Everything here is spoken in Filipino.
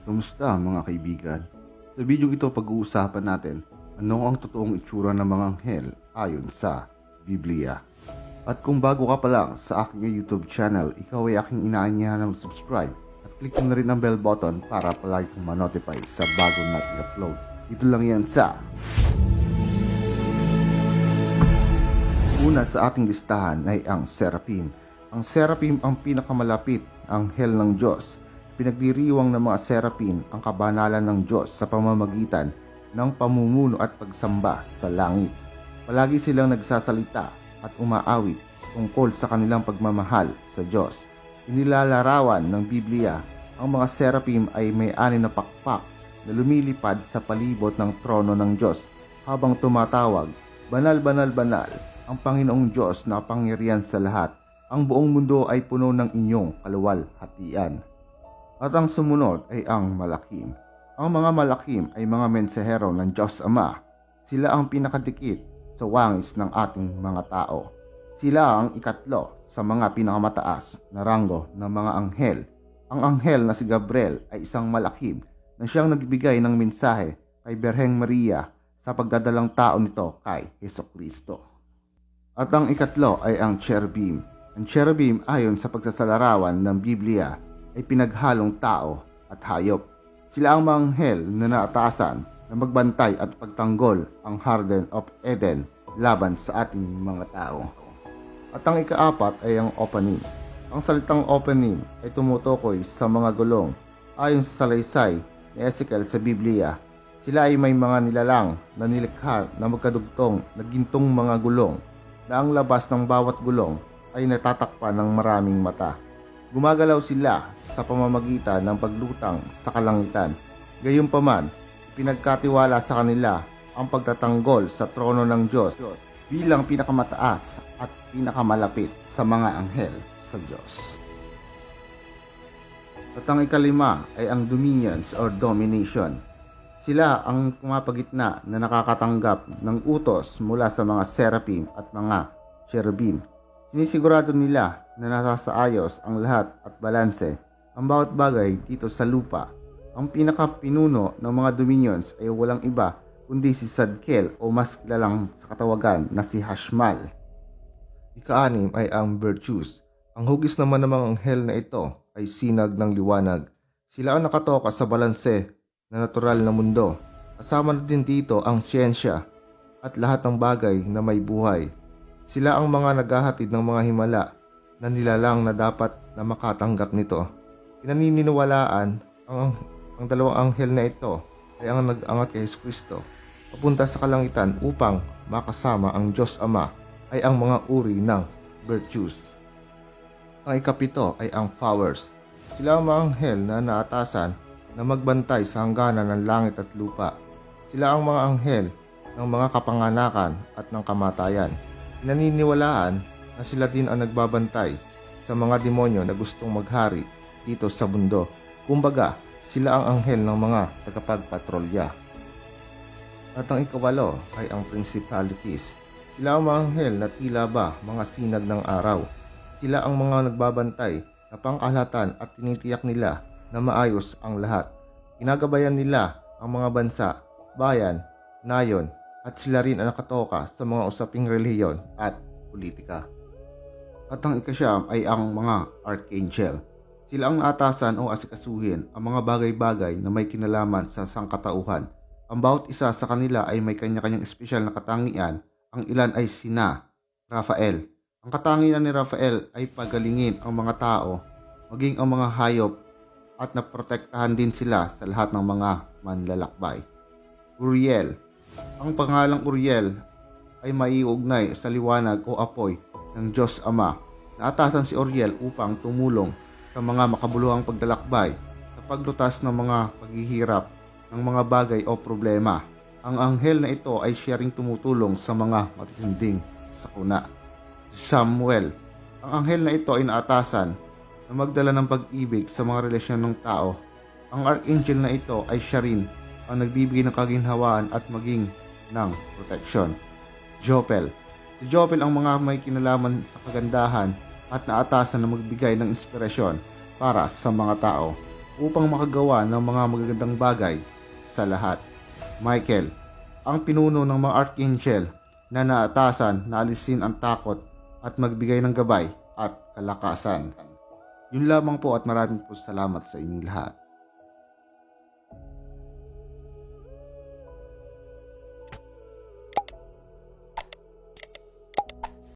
Kumusta mga kaibigan? Sa video ito pag-uusapan natin ano ang totoong itsura ng mga anghel ayon sa Biblia. At kung bago ka pa lang sa aking YouTube channel, ikaw ay aking inaanyahan na mag-subscribe at click mo na rin ang bell button para palagi kong ma-notify sa bago natin upload. Dito lang yan sa Una sa ating listahan ay ang Seraphim. Ang Seraphim ang pinakamalapit anghel ng Diyos. Pinagdiriwang ng mga Seraphim ang kabanalan ng Diyos sa pamamagitan ng pamumuno at pagsamba sa langit. Palagi silang nagsasalita at umaawit tungkol sa kanilang pagmamahal sa Diyos. Inilalarawan ng Biblia ang mga Seraphim ay may ani na pakpak na lumilipad sa palibot ng trono ng Diyos habang tumatawag, Banal, banal, banal, ang Panginoong Diyos na pangyarihan sa lahat. Ang buong mundo ay puno ng inyong kaluwalhatian. At ang sumunod ay ang malakim. Ang mga malakim ay mga mensahero ng Diyos Ama. Sila ang pinakadikit sa wangis ng ating mga tao. Sila ang ikatlo sa mga pinakamataas na ranggo ng mga anghel. Ang anghel na si Gabriel ay isang malakim na siyang nagbigay ng mensahe kay Berheng Maria sa pagdadalang tao nito kay Heso Kristo. At ang ikatlo ay ang cherubim. Ang cherubim ayon sa pagsasalarawan ng Biblia ay pinaghalong tao at hayop. Sila ang mga anghel na naatasan na magbantay at pagtanggol ang Garden of Eden laban sa ating mga tao. At ang ikaapat ay ang opening. Ang salitang opening ay tumutukoy sa mga gulong. Ayon sa salaysay ni Ezekiel sa Biblia, sila ay may mga nilalang na nilikha na magkadugtong na gintong mga gulong na ang labas ng bawat gulong ay natatakpan ng maraming mata. Gumagalaw sila sa pamamagitan ng paglutang sa kalangitan. Gayunpaman, pinagkatiwala sa kanila ang pagtatanggol sa trono ng Diyos bilang pinakamataas at pinakamalapit sa mga anghel sa Diyos. At ang ikalima ay ang dominions or domination. Sila ang pumapagitna na nakakatanggap ng utos mula sa mga seraphim at mga cherubim. Sinisigurado nila na nasasaayos ang lahat at balanse ang bawat bagay dito sa lupa. Ang pinakapinuno ng mga dominions ay walang iba kundi si Sadkiel o mas kilalang sa katawagan na si Hashmal. Ikaanim ay ang virtues. Ang hugis naman ng mga anghel na ito ay sinag ng liwanag. Sila ang nakatoka sa balanse na natural na mundo. Kasama na din dito ang siyensya at lahat ng bagay na may buhay. Sila ang mga naghahatid ng mga himala na nilalang na dapat na makatanggap nito. Pinaniniwalaan ang, ang dalawang anghel na ito ay ang nag-angat kay Kristo papunta sa kalangitan upang makasama ang Diyos Ama ay ang mga uri ng virtues. Ang ikapito ay ang powers. Sila ang mga anghel na naatasan na magbantay sa hangganan ng langit at lupa. Sila ang mga anghel ng mga kapanganakan at ng kamatayan. Pinaniniwalaan na sila din ang nagbabantay sa mga demonyo na gustong maghari dito sa mundo. Kumbaga, sila ang anghel ng mga tagapagpatrolya. At ang ikawalo ay ang principalities. Sila ang mga anghel na tila ba mga sinag ng araw. Sila ang mga nagbabantay na pangkalahatan at tinitiyak nila na maayos ang lahat. Ginagabayan nila ang mga bansa, bayan, nayon, at sila rin ang nakatoka sa mga usaping relihiyon at politika. At ang ikasyam ay ang mga archangel. Sila ang atasan o asikasuhin ang mga bagay-bagay na may kinalaman sa sangkatauhan. Ang bawat isa sa kanila ay may kanya-kanyang espesyal na katangian. Ang ilan ay sina Rafael. Ang katangian ni Rafael ay pagalingin ang mga tao, maging ang mga hayop at naprotektahan din sila sa lahat ng mga manlalakbay. Uriel. Ang pangalang Uriel ay maiugnay sa liwanag o apoy ng Diyos Ama. Naatasan si Uriel upang tumulong sa mga makabuluhang paglalakbay sa paglutas ng mga paghihirap ng mga bagay o problema. Ang anghel na ito ay siya ring tumutulong sa mga matitinding sakuna. Samuel. Ang anghel na ito ay naatasan na magdala ng pag-ibig sa mga relasyon ng tao. Ang archangel na ito ay siya rin ang nagbibigay ng kaginhawaan at maging ng protection. Jopel. Si Jopel ang mga may kinalaman sa kagandahan at naatasan na magbigay ng inspirasyon para sa mga tao. upang makagawa ng mga magagandang bagay sa lahat. Michael, ang pinuno ng mga archangel na naatasan na alisin ang takot at magbigay ng gabay at kalakasan. Yun lamang po at maraming po salamat sa inyong lahat.